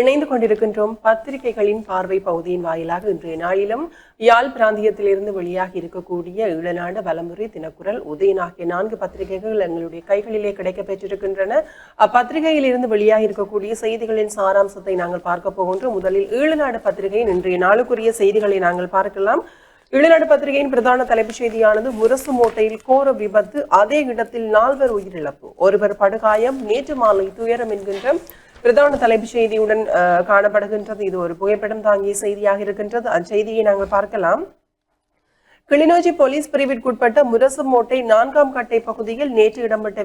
இணைந்து கொண்டிருக்கின்றோம் பத்திரிகைகளின் பார்வை பகுதியின் வாயிலாக இன்றைய நாளிலும் யாழ் பிராந்தியத்திலிருந்து வெளியாகி இருக்கக்கூடிய ஈழநாடு வலமுறை தினக்குரல் உதயன் ஆகிய நான்கு பத்திரிகைகள் எங்களுடைய கைகளிலே கிடைக்க பெற்றிருக்கின்றன. அப்பத்திரிகையில் இருந்து வெளியாகி இருக்கக்கூடிய செய்திகளின் சாராம்சத்தை நாங்கள் பார்க்க போகின்றோம். முதலில் ஈழநாடு பத்திரிகையின் இன்றைய நாளுக்குரிய செய்திகளை நாங்கள் பார்க்கலாம். ஈழநாடு பத்திரிகையின் பிரதான தலைப்புச் செய்தியானது முரசு மூட்டையில் கோர விபத்து அதே இடத்தில் நால்வர் உயிரிழப்பு. ஒருவர் படுகாயம் நேற்று மாலை துயரம் என்கின்ற பிரதான தலைப்பு செய்தியுடன் காணப்படுகின்றது. இது ஒரு புகைப்படம் தாங்கிய செய்தியாக இருக்கின்றது. அச்செய்தியை நாங்கள் பார்க்கலாம். கிளிநொச்சி போலீஸ் பிரிவிற்குட்பட்ட முரசு மோட்டை நான்காம் கட்டை பகுதியில் நேற்று இடம்பெற்ற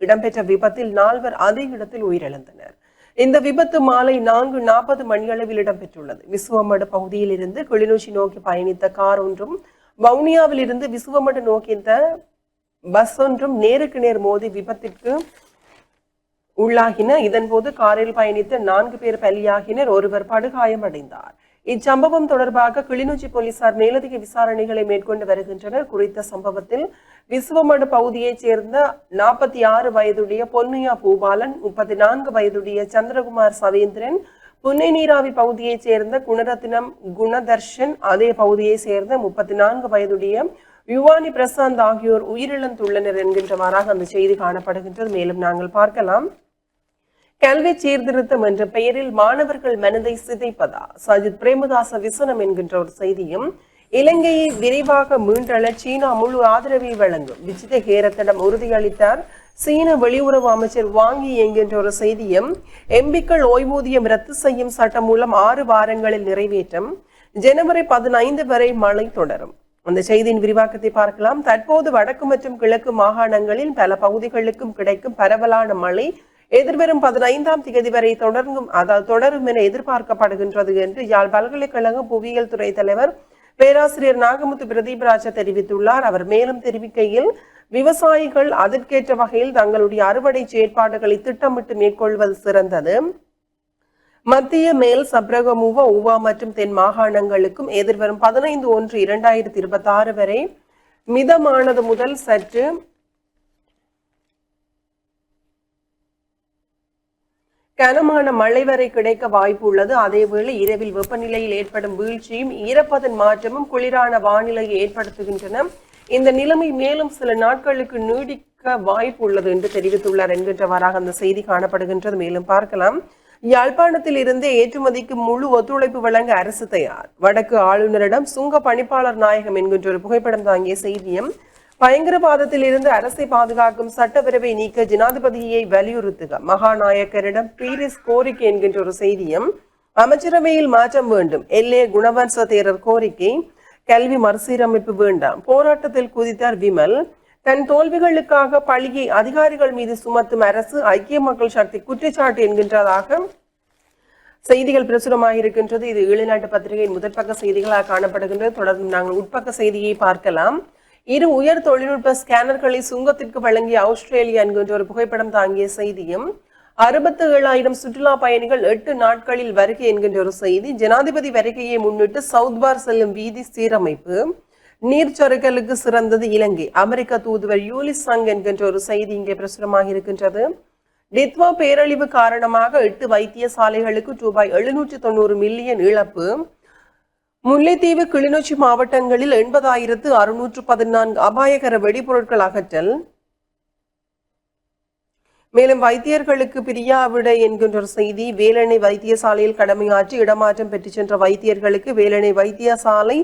இடம்பெற்ற விபத்தில் நால்வர் அதே இடத்தில் உயிரிழந்தனர். இந்த விபத்து மாலை நான்கு நாற்பது மணியளவில் இடம்பெற்றுள்ளது. விசுவமடு பகுதியில் இருந்து கிளிநொச்சி நோக்கி பயணித்த கார் ஒன்றும் வவுனியாவில் இருந்து விசுவமடு நோக்கித்த பஸ் ஒன்றும் நேருக்கு நேர் மோதி விபத்திற்கு உள்ளாகின. இதன்போது காரில் பயணித்த நான்கு பேர் பலியாகினர். ஒருவர் படுகாயமடைந்தார். இச்சம்பவம் தொடர்பாக கிளிநொச்சி போலீசார் மேலதிக விசாரணைகளை மேற்கொண்டு வருகின்றனர். குறித்த சம்பவத்தில் விசுவமடு பகுதியைச் சேர்ந்த நாற்பத்தி ஆறு வயதுடைய பொன்னையா பூபாலன் முப்பத்தி நான்கு வயதுடைய சந்திரகுமார் சவேந்திரன் புன்னை நீராவி பகுதியைச் சேர்ந்த குணரத்னம் குணதர்ஷன் அதே பகுதியைச் சேர்ந்த முப்பத்தி நான்கு வயதுடைய யுவானி பிரசாந்த் ஆகியோர் உயிரிழந்துள்ளனர் என்கின்றவாறாக அந்த செய்தி காணப்படுகின்றது. மேலும் நாங்கள் பார்க்கலாம். கல்வி சீர்திருத்தம் என்ற பெயரில் மாணவர்கள் மனதை சிதைப்பதா? சஜித் பிரேமதாச விசனம் என்கின்ற ஒரு செய்தியும் இலங்கையை விரைவாக மீண்டள சீனா முழு ஆதரவை வழங்கும். விஜித ஹேரத்திடம் உறுதியளித்தார் சீன வெளியுறவு அமைச்சர் வாங்கி என்கின்ற ஒரு செய்தியும் எம்பிக்கள் ஓய்வூதியம் ரத்து செய்யும் சட்டம் மூலம் ஆறு வாரங்களில் நிறைவேற்றம் ஜனவரி பதினைந்து வரை மழை தொடரும். அந்த செய்தியின் விரிவாக்கத்தை பார்க்கலாம். தற்போது வடக்கு மற்றும் கிழக்கு மாகாணங்களில் பல பகுதிகளுக்கும் கிடைக்கும் பரவலான மழை எதிர்வரும் பதினைந்தாம் தேதி வரை தொடரும் அதாவது தொடரும் என எதிர்பார்க்கப்படுகின்றது என்று யாழ் பல்கலைக்கழக புவியியல் துறை தலைவர் பேராசிரியர் நாகமுத்து பிரதீபராஜா தெரிவித்துள்ளார். அவர் மேலும் தெரிவிக்கையில் விவசாயிகள் அதற்கேற்ற வகையில் தங்களுடைய அறுவடை செயற்பாடுகளை திட்டமிட்டு மேற்கொள்வது சிறந்தது. மத்திய மேல் சப்ரகமுவ உவா மற்றும் தென் மாகாணங்களுக்கும் எதிர்வரும் பதினைந்து ஒன்று இரண்டாயிரத்தி இருபத்தி ஆறு வரை மிதமானது முதல் சற்று கனமான மழை வரை கிடைக்க வாய்ப்பு உள்ளது. அதேவேளை இரவில் வெப்பநிலையில் ஏற்படும் வீழ்ச்சியும் ஈரப்பதன் மாற்றமும் குளிரான வானிலையை ஏற்படுத்துகின்றன. இந்த நிலைமை மேலும் சில நாட்களுக்கு நீடிக்க வாய்ப்பு உள்ளது என்று தெரிவித்துள்ளார் என்கின்றவாறாக அந்த செய்தி காணப்படுகின்றது. மேலும் பார்க்கலாம். யாழ்ப்பாணத்தில் இருந்தே ஏற்றுமதிக்கு முழு ஒத்துழைப்பு வழங்க அரசு தயார். வடக்கு ஆளுநரிடம் சுங்க பணிப்பாளர் நாயகம் என்கின்ற ஒரு புகைப்படம் தாங்கிய செய்தியும் பயங்கரவாதத்தில் இருந்து அரசை பாதுகாக்கும் சட்டப்பேரவை நீக்க ஜனாதிபதியை வலியுறுத்துக. மகாநாயக்கரிடம் பீரிஸ் கோரிக்கை என்கின்ற ஒரு செய்தியும் அமைச்சரவையில் மாற்றம் வேண்டும். எல்ஏ குணவன்ச தேரர் கோரிக்கை கல்வி மறுசீரமைப்பு வேண்டாம். போராட்டத்தில் குதித்தார் விமல். தன் தோல்விகளுக்காக பழியை அதிகாரிகள் மீது சுமத்தும் அரசு ஐக்கிய மக்கள் சக்தி குற்றச்சாட்டு என்கின்றதாக செய்திகள் பிரசுரமாக இருக்கின்றது. இது ஈழநாட்டு பத்திரிகையின் முதற்பக்க செய்திகளாக காணப்படுகின்றது. தொடர்ந்து நாங்கள் உட்பக்க செய்தியை பார்க்கலாம். இரு உயர் தொழில்நுட்ப ஸ்கேனர்களை சுங்கத்திற்கு வழங்கிய ஆஸ்திரேலியா என்கின்ற ஒரு புகைப்படம் தாங்கிய செய்தியும் அறுபத்து ஏழாயிரம் சுற்றுலா பயணிகள் எட்டு நாட்களில் வருகை என்கின்ற ஒரு செய்தி ஜனாதிபதி வருகையை முன்னிட்டு சவுத்பார் செல்லும் வீதி சீரமைப்பு நீர்ச்சொருக்கலுக்கு சிறந்தது இலங்கை. அமெரிக்க தூதுவர் யூலிஸ் சங் என்கின்ற ஒரு செய்தி இங்கே பிரசுரமாக இருக்கின்றது. டித்வா பேரழிவு காரணமாக எட்டு வைத்தியசாலைகளுக்கு ரூபாய் எழுநூற்றி தொண்ணூறு மில்லியன் இழப்பு முல்லைத்தீவு கிளிநொச்சி மாவட்டங்களில் எண்பதாயிரத்து அறுநூற்று பதினான்கு அபாயகர வெடிபொருட்கள் அகற்றல். மேலும் வைத்தியர்களுக்கு பிரியாவிடை என்கின்ற ஒரு செய்தி வேலணை வைத்தியசாலையில் கடமையாற்றி இடமாற்றம் பெற்றுச் சென்ற வைத்தியர்களுக்கு வேலணை வைத்தியசாலை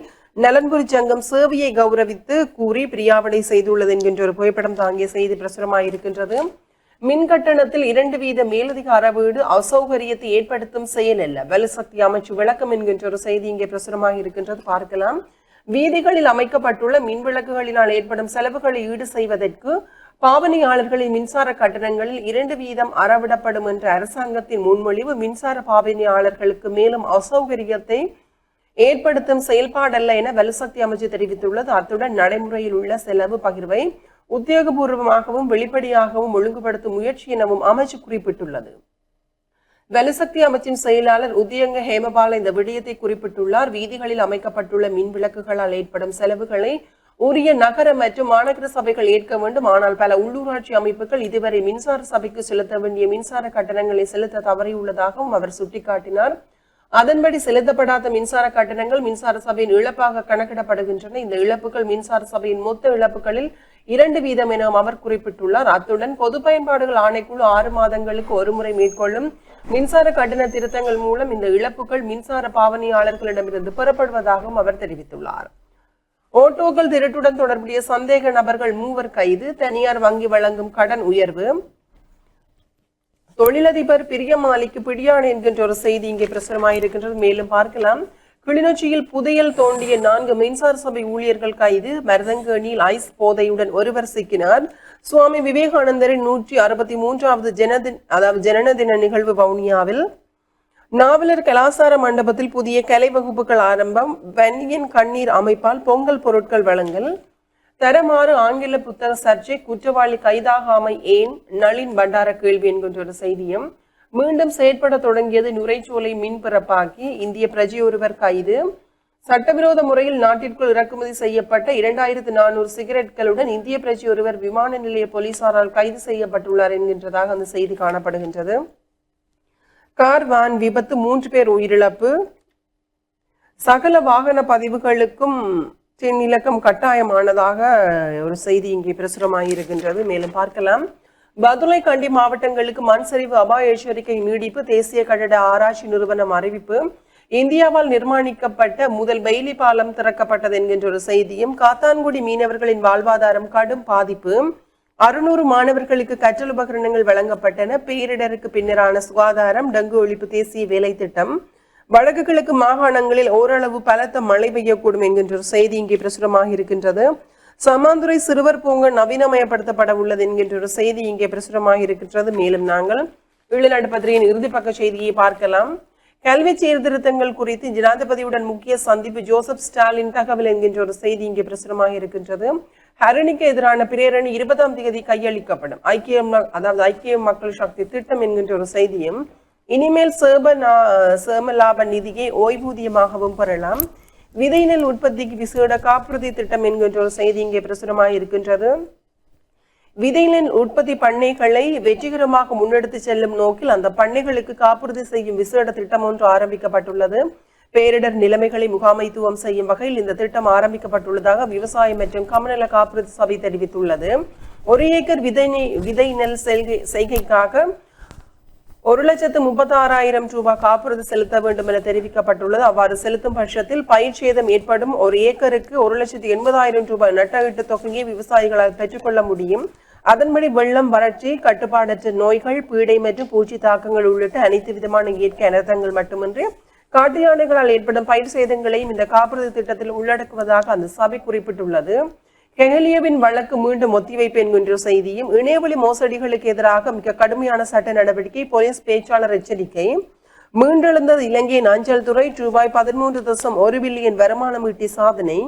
நலன்புரி சங்கம் சேவையை கௌரவித்து கூறி பிரியாவிடை செய்துள்ளது என்கின்ற ஒரு புகைப்படம் தாங்கிய செய்தி பிரசுரமாயிருக்கின்றது. மின் கட்டணத்தில் இரண்டு வீத மேலதிக அறவீடு அசௌகரியத்தை ஏற்படுத்தும் செயல் அல்ல. வலுசக்தி அமைச்சு விளக்கம் என்கின்ற ஒரு செய்தி இங்கே பிரசுரமாக இருக்கின்றது. பார்க்கலாம். வீதிகளில் அமைக்கப்பட்டுள்ள மின் விளக்குகளினால் ஏற்படும் செலவுகளை ஈடு செய்வதற்கு பாவனையாளர்களின் மின்சார கட்டணங்களில் இரண்டு வீதம் அறவிடப்படும் என்ற அரசாங்கத்தின் முன்மொழிவு மின்சார பாவனையாளர்களுக்கு மேலும் அசௌகரியத்தை ஏற்படுத்தும் செயல்பாடல்ல என வலுசக்தி அமைச்சு தெரிவித்துள்ளது. அத்துடன் நடைமுறையில் உள்ள செலவு பகிர்வை உத்தியோகபூர்வமாகவும் வெளிப்படையாகவும் ஒழுங்குபடுத்தும் முயற்சி எனவும் அமைச்சு குறிப்பிட்டுள்ளது. வலுசக்தி அமைச்சின் செயலாளர் உதயங்க ஹேமபால இந்த விடயத்தை குறிப்பிட்டுள்ளார். வீதிகளில் அமைக்கப்பட்டுள்ள மின் விளக்குகளால் ஏற்படும் செலவுகளை உரிய நகர மற்றும் மாநகர சபைகள் ஏற்க வேண்டும். ஆனால் பல உள்ளூராட்சி அமைப்புகள் இதுவரை மின்சார சபைக்கு செலுத்த வேண்டிய மின்சார கட்டணங்களை செலுத்த தவறியுள்ளதாகவும் அவர் சுட்டிக்காட்டினார். அதன்படி செலுத்தப்படாத மின்சார கட்டணங்கள் மின்சார சபையின் இழப்பாக கணக்கிடப்படுகின்றன. இந்த இழப்புகள் மின்சார சபையின் மொத்த இழப்புகளில் இரண்டு வீதம் என அவர் குறிப்பிட்டுள்ளார். அத்துடன் பொது பயன்பாடுகள் ஆணைக்குழு ஆறு மாதங்களுக்கு ஒருமுறை மேற்கொள்ளும் மின்சார கட்டண திருத்தங்கள் மூலம் இந்த இழப்புகள் மின்சார பாவனையாளர்களிடமிருந்து பெறப்படுவதாகவும் அவர் தெரிவித்துள்ளார். ஓட்டோக்கள் திருட்டுடன் தொடர்புடைய சந்தேக நபர்கள் மூவர் கைது தனியார் வங்கி வழங்கும் கடன் உயர்வு தொழிலதிபர் பிரியமாலிக்கு பிடியான் என்கின்ற ஒரு செய்தி இங்கே பிரசுரமாயிருக்கின்றது. மேலும் பார்க்கலாம். கிளிநொச்சியில் புதையல் தோண்டிய நான்கு மின்சார சபை ஊழியர்கள் கைது. மருதங்கேணியில் ஐஸ் போதையுடன் ஒருவர் சிக்கினார். சுவாமி விவேகானந்தரின் நூற்றி அறுபத்தி மூன்றாவது ஜனதின் அதாவது ஜனன தின நிகழ்வு வவுனியாவில். நாவலர் கலாசார மண்டபத்தில் புதிய கலை வகுப்புகள் ஆரம்பம். வன்னியன் கண்ணீர் அமைப்பால் பொங்கல் பொருட்கள் வழங்கல். தரமாறு ஆங்கில புத்தக சர்ச்சை குற்றவாளி கைதாகாமை ஏன் நளின் பண்டார கேள்வி என்கின்ற ஒரு செய்தியும் மீண்டும் செயற்பட தொடங்கியது நுரைச்சோலை மின்பிறப்பாக்கி இந்திய பிரஜை ஒருவர் கைது. சட்டவிரோத முறையில் நாட்டிற்குள் இறக்குமதி செய்யப்பட்ட இரண்டாயிரத்து நானூறு சிகரெட்களுடன் இந்திய பிரஜை ஒருவர் விமான நிலைய போலீசாரால் கைது செய்யப்பட்டுள்ளார் என்கின்றதாக அந்த செய்தி காணப்படுகின்றது. கார் வான் விபத்து மூன்று பேர் உயிரிழப்பு. சகல வாகன பதிவுகளுக்கும் தென்னிலக்கம் கட்டாயமானதாக ஒரு செய்தி இங்கே பிரசுரமாகியிருக்கின்றது மேலும் பார்க்கலாம். பதுளை கண்டி மாவட்டங்களுக்கு மண் சரிவு அபாய எச்சரிக்கை நீடிப்பு தேசிய கட்டட ஆராய்ச்சி நிறுவனம் அறிவிப்பு. இந்தியாவால் நிர்மாணிக்கப்பட்ட முதல் பெய்லி பாலம் திறக்கப்பட்டது என்கின்ற ஒரு செய்தியும் காத்தான்குடி மீனவர்களின் வாழ்வாதாரம் கடும் பாதிப்பு. அறுநூறு மாணவர்களுக்கு கற்றல் உபகரணங்கள் வழங்கப்பட்டன. பேரிடருக்கு பின்னரான சுகாதாரம் டெங்கு ஒழிப்பு தேசிய வேலை திட்டம் வடக்கு கிழக்கு மாகாணங்களில் ஓரளவு பலத்த மழை பெய்யக்கூடும் என்கின்ற ஒரு செய்தி இங்கே பிரசுரமாக இருக்கின்றது. சமாந்துரை சிறுவர் பூங்கா நவீனமயப்படுத்தப்பட உள்ளது என்கின்ற ஒரு செய்தி இங்கே பிரசுரமாக இருக்கின்றது. மேலும் நாங்கள் ஈழநாடு பத்திரிகையின் இறுதி பக்க செய்தியை பார்க்கலாம். கல்வி சீர்திருத்தங்கள் குறித்து ஜனாதிபதியுடன் முக்கிய சந்திப்பு ஜோசப் ஸ்டாலின் தகவல் என்கின்ற ஒரு செய்தி இங்கே பிரசுரமாக இருக்கின்றது. ஹரணிக்கு எதிரான பிரேரணி இருபதாம் தேதி கையளிக்கப்படும். ஐக்கிய அதாவது ஐக்கிய மக்கள் சக்தி திட்டம் என்கின்ற ஒரு செய்தியும் இனிமேல் சேப சேம லாப நிதியை ஓய்வூதியமாகவும் பெறலாம். விதை நெல் உற்பத்திக்கு விசேட காப்புறுதி திட்டம் என்கின்ற ஒரு செய்தி இங்கே பிரசுரமாக இருக்கின்றது. விதைநெல் உற்பத்தி பண்ணைகளை வெற்றிகரமாக முன்னெடுத்து செல்லும் நோக்கில் அந்த பண்ணைகளுக்கு காப்புறுதி செய்யும் விசேட திட்டம் ஒன்று ஆரம்பிக்கப்பட்டுள்ளது. பேரிடர் நிலைமைகளை முகாமைத்துவம் செய்யும் வகையில் இந்த திட்டம் ஆரம்பிக்கப்பட்டுள்ளதாக விவசாயம் மற்றும் கமநல காப்புறுதி சபை தெரிவித்துள்ளது. ஒரு ஏக்கர் விதை விதை நெல் செய்கை செய்கைக்காக ஒரு லட்சத்து முப்பத்தாறாயிரம் ரூபாய் காப்புறுதி செலுத்த வேண்டும் என தெரிவிக்கப்பட்டுள்ளது. அவ்வாறு செலுத்தும் பட்சத்தில் பயிர் சேதம் ஏற்படும். ஒரு ஏக்கருக்கு ஒரு லட்சத்து எண்பதாயிரம் ரூபாய் நட்டஈட்டு தொகையை விவசாயிகளால் பெற்றுக்கொள்ள முடியும். அதன்படி வெள்ளம் வறட்சி கட்டுப்பாடற்ற நோய்கள் பீடை மற்றும் பூச்சி தாக்கங்கள் உள்ளிட்ட அனைத்து விதமான இயற்கை அனர்த்தங்கள் மட்டுமின்றி காட்டு யானைகளால் ஏற்படும் பயிர் சேதங்களையும் இந்த காப்புறுதி திட்டத்தில் உள்ளடக்குவதாக அந்த சபை குறிப்பிட்டுள்ளது. கெஹலியவின் வழக்கு மீண்டும் ஒத்திவைப்பு என்கின்ற செய்தியும் இணையவழி மோசடிகளுக்கு எதிராக மிக கடுமையான சட்ட நடவடிக்கை போலீஸ் பேச்சாளர் எச்சரிக்கை. மீண்டெழுந்தது இலங்கையின் அஞ்சல் துறை ரூபாய் பதிமூன்று தசம் ஒரு பில்லியன் வருமானம் ஈட்டி சாதனை.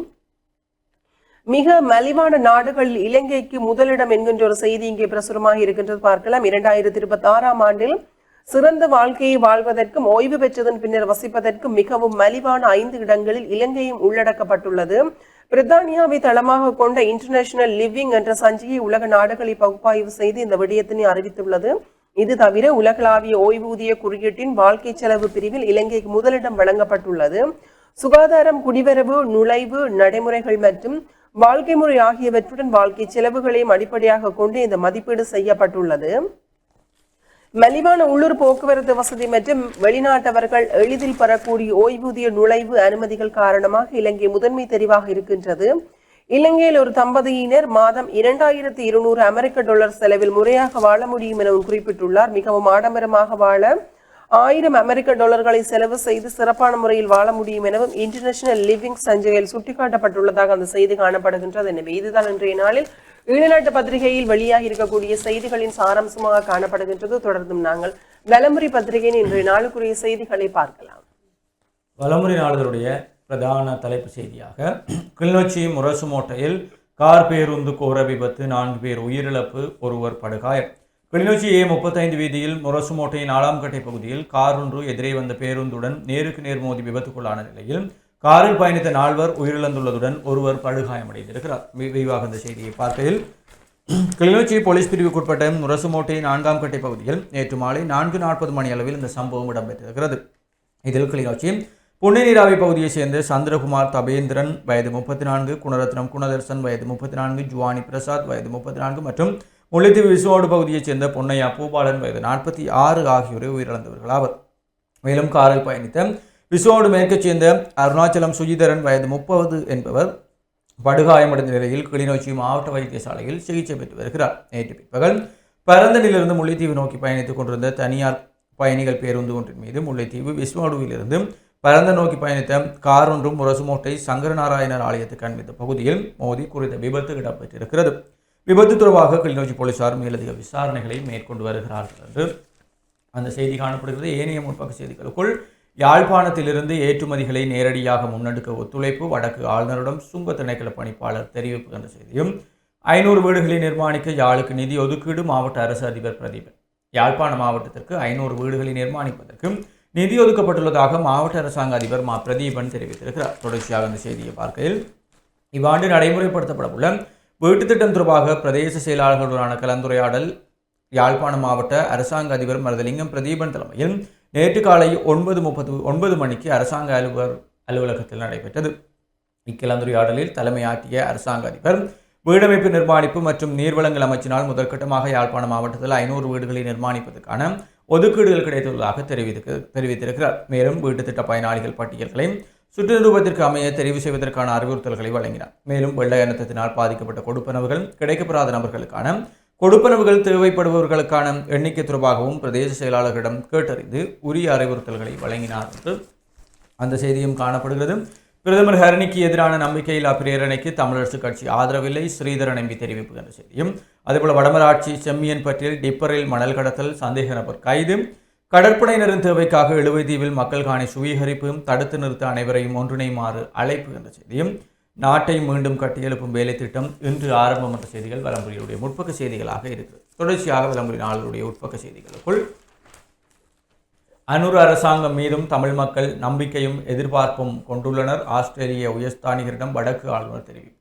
மிக மலிவான நாடுகளில் இலங்கைக்கு முதலிடம் என்கின்ற ஒரு செய்தி இங்கே பிரசுரமாக இருக்கின்றது. பார்க்கலாம். இரண்டாயிரத்தி இருபத்தி ஆறாம் ஆண்டில் சிறந்த வாழ்க்கையை வாழ்வதற்கும் ஓய்வு பெற்றதன் பின்னர் வசிப்பதற்கும் மிகவும் மலிவான ஐந்து இடங்களில் இலங்கையும் உள்ளடக்கப்பட்டுள்ளது. பிரித்தானியாவை தளமாக கொண்ட இன்டர்நேஷனல் லிவிங் என்ற சஞ்சிகை உலக நாடுகளை பகுப்பாய்வு செய்து இந்த விடயத்தினை அறிவித்துள்ளது. இது தவிர உலகளாவிய ஓய்வூதிய குறியீட்டின் வாழ்க்கை செலவு பிரிவில் இலங்கைக்கு முதலிடம் வழங்கப்பட்டுள்ளது. சுகாதாரம் குடிவரவு நுழைவு நடைமுறைகள் மற்றும் வாழ்க்கை முறை ஆகியவற்றுடன் வாழ்க்கை செலவுகளையும் அடிப்படையாக கொண்டு இந்த மதிப்பீடு செய்யப்பட்டுள்ளது. மலிவான உள்ளூர் போக்குவரத்து வசதி மற்றும் வெளிநாட்டவர்கள் எளிதில் பெறக்கூடிய ஓய்வூதிய நுழைவு அனுமதிகள் காரணமாக இலங்கை முதன்மை தெரிவாக இருக்கின்றது. இலங்கையில் ஒரு தம்பதியினர் மாதம் இரண்டாயிரத்தி இருநூறு அமெரிக்க டாலர் செலவில் முறையாக வாழ முடியும் எனவும் குறிப்பிட்டுள்ளார். மிகவும் ஆடம்பரமாக வாழ ஆயிரம் அமெரிக்க டாலர்களை செலவு செய்து சிறப்பான முறையில் வாழ முடியும் எனவும் இன்டர்நேஷனல் லிவிங் சஞ்சையில் சுட்டிக்காட்டப்பட்டுள்ளதாக அந்த செய்தி காணப்படுகின்றது. எனவே இதுதான் இன்றைய நாளில் ஈழநாட்டு பத்திரிகையில் வெளியாகி இருக்கக்கூடிய செய்திகளின் சாராம்சமாக காணப்படுகின்றது. தொடர்ந்தும் நாங்கள் வலமுறை பத்திரிகையின் இன்றைய நாளுக்குரிய செய்திகளை பார்க்கலாம். வலமுறை நாளிதழுடைய பிரதான தலைப்பு செய்தியாக கிளிநொச்சி முரசுமோட்டையில் கார் பேருந்து கோர விபத்து நான்கு பேர் உயிரிழப்பு ஒருவர் படுகாயம். கிளிநொச்சி ஏ முப்பத்தைந்து வீதியில் முரசுமோட்டையின் நாலாம் கட்டை பகுதியில் கார் ஒன்று எதிரே வந்த பேருந்துடன் நேருக்கு நேர் மோதி விபத்துக்குள்ளான நிலையில் காரில் பயணித்த நால்வர் உயிரிழந்துள்ளதுடன் ஒருவர் படுகாயமடைந்திருக்கிறார். வி- விரிவாக இந்த செய்தியை பார்க்கையில் கிளிநொச்சி போலீஸ் பிரிவுக்குட்பட்ட முரசுமோட்டை நான்காம் கட்டை பகுதியில் நேற்று மாலை நான்கு நாற்பது மணி அளவில் இந்த சம்பவம் இடம்பெற்றிருக்கிறது. இதில் கிளிநொச்சி புன்னைநீராவி பகுதியைச் சேர்ந்த சந்திரகுமார் தபேந்திரன் வயது முப்பத்தி நான்கு குணரத்னம் குணதர்சன் வயது முப்பத்தி நான்கு ஜுவானி பிரசாத் வயது முப்பத்தி நான்கு மற்றும் முல்லைத்தீவு விசுவாடு பகுதியைச் சேர்ந்த பொன்னையா பூபாலன் வயது நாற்பத்தி ஆறு ஆகியோரை உயிரிழந்தவர்கள் ஆவர் மேலும் காரில் பயணித்த விசுவாடு மேற்கைச் சேர்ந்த அருணாச்சலம் சுஜிதரன் வயது முப்பது என்பவர் படுகாயமடைந்த நிலையில் கிளிநொச்சி மாவட்ட வைத்தியசாலையில் சிகிச்சை பெற்று வருகிறார். நேற்று பிற்பகல் பரந்தனிலிருந்து முல்லைத்தீவு நோக்கி பயணித்துக் கொண்டிருந்த தனியார் பயணிகள் பேருந்து ஒன்றின் மீது முல்லைத்தீவு விஸ்வாடுவிலிருந்து பரந்த நோக்கி பயணித்த கார் ஒன்றும் முரசுமோட்டை சங்கரநாராயணர் ஆலயத்துக்கு அண்மித்த பகுதியில் மோதி குறித்த விபத்து இடம்பெற்றிருக்கிறது. விபத்து தொடர்பாக கிளிநொச்சி போலீசார் மேலதிக விசாரணைகளை மேற்கொண்டு வருகிறார்கள் என்று அந்த செய்தி காணப்படுகிறது. ஏனைய முற்பக்க செய்திகளுக்குள் யாழ்ப்பாணத்திலிருந்து ஏற்றுமதிகளை நேரடியாக முன்னெடுக்க ஒத்துழைப்பு வடக்கு ஆளுநரிடம் சுங்க திணைக்கள பணிப்பாளர் தெரிவிப்பு என்ற செய்தியும் ஐநூறு வீடுகளை நிர்மாணிக்க யாழுக்கு நிதி ஒதுக்கீடு மாவட்ட அரசு அதிபர் பிரதீபன் யாழ்ப்பாண மாவட்டத்திற்கு ஐநூறு வீடுகளை நிர்மாணிப்பதற்கு நிதி ஒதுக்கப்பட்டுள்ளதாக மாவட்ட அரசாங்க அதிபர் மா. பிரதீபன் தெரிவித்திருக்கிறார். தொடர்ச்சியாக இந்த செய்தியை பார்க்கையில் இவ்வாண்டு நடைமுறைப்படுத்தப்பட உள்ள வீட்டுத் திட்டம் தொடர்பாக பிரதேச செயலாளர்களுடனான கலந்துரையாடல் யாழ்ப்பாணம் மாவட்ட அரசாங்க அதிபர் மருதலிங்கம் பிரதீபன் தலைமையில் நேற்று காலை ஒன்பது முப்பது ஒன்பது மணிக்கு அரசாங்க அலுவலர் அலுவலகத்தில் நடைபெற்றது. இக்கலந்துரையாடலில் தலைமையாற்றிய அரசாங்க அதிபர் வீடமைப்பு நிர்மாணிப்பு மற்றும் நீர்வளங்கள் அமைச்சினால் முதற்கட்டமாக யாழ்ப்பாணம் மாவட்டத்தில் ஐநூறு வீடுகளை நிர்மாணிப்பதற்கான ஒதுக்கீடுகள் கிடைத்துள்ளதாக தெரிவித்து தெரிவித்திருக்கிறார். மேலும் வீட்டுத் திட்ட பயனாளிகள் பட்டியல்களை சுற்றுநிரூபத்திற்கு அமைய தெரிவு செய்வதற்கான அறிவுறுத்தல்களை வழங்கினார். மேலும் வெள்ள இனத்தினால் பாதிக்கப்பட்ட கொடுப்பனவுகள் கிடைக்கப்பெறாத நபர்களுக்கான கொடுப்பனவுகள் தேவைப்படுபவர்களுக்கான எண்ணிக்கை தொடர்பாகவும் பிரதேச செயலாளர்களிடம் கேட்டறிந்து உரிய அறிவுறுத்தல்களை வழங்கினார் என்று அந்த செய்தியும் காணப்படுகிறது. பிரதமர் ஹரணிக்கு எதிரான நம்பிக்கையில்லா பிரேரணைக்கு தமிழரசு கட்சி ஆதரவில்லை. ஸ்ரீதரன் எம்பி தெரிவிப்பு என்ற செய்தியும். அதேபோல வடமராட்சி செம்மியன் பற்றியில் டிப்பரில் மணல் கடத்தல் சந்தேக நபர் கைது கடற்படையினரின் தேவைக்காக இழுவைத்தீவில் மக்கள் காணி சுவீகரிப்பு தடுத்து நிறுத்த அனைவரையும் ஒன்றிணையுமாறு அழைப்பு என்ற செய்தியும் நாட்டை மீண்டும் கட்டியெழுப்பும் வேலை திட்டம் இன்று ஆரம்பம் என்ற செய்திகள் வலம்புரியுடைய முற்பக்க செய்திகளாக இருக்கிறது தொடர்ச்சியாக வலம்புரி நாளுடைய உட்பக்க செய்திகளுக்குள். அனுர் அரசாங்கம் மீதும் தமிழ் மக்கள் நம்பிக்கையும் எதிர்பார்ப்பும் கொண்டுள்ளனர் ஆஸ்திரேலிய உயர்ஸ்தானிகரிடம் வடக்கு ஆளுநர் தெரிவிப்பு.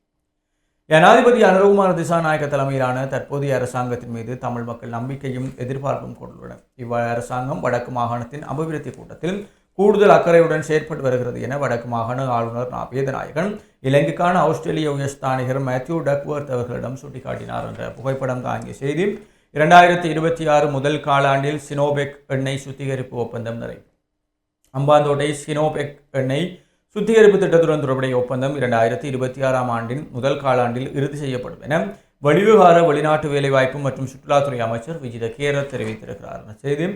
ஜனாதிபதி அனுரகுமார் திசாநாயக்க தலைமையிலான தற்போதைய அரசாங்கத்தின் மீது தமிழ் மக்கள் நம்பிக்கையும் எதிர்பார்ப்பும் கொண்டுள்ளனர். இவ்வ அரசாங்கம் வடக்கு மாகாணத்தின் அபிவிருத்தி கூட்டத்தில் கூடுதல் அக்கறையுடன் செயற்பட்டு வருகிறது என வடக்கு மாகாண ஆளுநர் நா வேதநாயகன் இலங்கைக்கான ஆஸ்திரேலிய உயர்ஸ்தானிகர் மேத்யூ டக்வர்த் அவர்களிடம் சுட்டிக்காட்டினார் என்ற புகைப்படம் தாங்கிய செய்தி இரண்டாயிரத்தி இருபத்தி ஆறு முதல் காலாண்டில் சினோபெக் எண்ணெய் சுத்திகரிப்பு ஒப்பந்தம் நிறைவு. அம்பாந்தோட்டை சினோபெக் எண்ணெய் சுத்திகரிப்பு திட்டத்துடன் தொடர்புடைய ஒப்பந்தம் இரண்டாயிரத்தி இருபத்தி ஆறாம் ஆண்டின் முதல் காலாண்டில் இறுதி செய்யப்படும் என வெளிவிவகார வெளிநாட்டு வேலைவாய்ப்பு மற்றும் சுற்றுலாத்துறை அமைச்சர் விஜித கேரத் தெரிவித்திருக்கிறார் செய்தி.